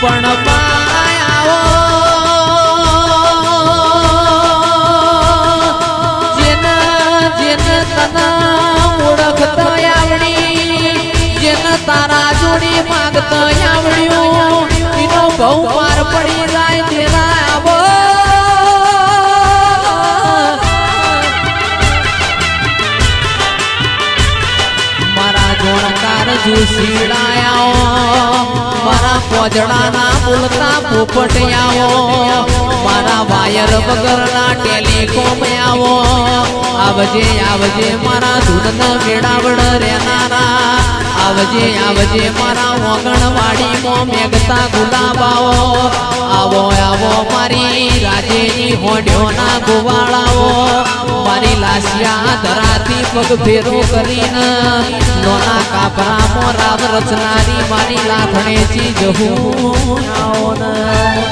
પણ માયાઓ જેન જેન તના ઓળખતા આવડી જેન તારા જોડી માગતા આવડ્યું એનો બહુ માર પડી જાય તેરા આવો. મારા જોણકાર જોશીડાયાઓ મારા પોજડાના બોલતા પોપટિયાઓ, મારા વાયર વગરના ટેલિકોમ આવો. આવજે આવજે મારા ધૂનના મેળાવડ રહેનારા આવજે આવજે મારા ઓગણવાડીમાં મેઘતા ગુલાબાઓ. આવો આવો મારી રાજેની હોડ્યોના ગોવાળાઓ. મારી લાશિયા ધરાતી પગ ફેરો કરીને નોના કાપરા રામ રચનારી મારી જહું આવો ને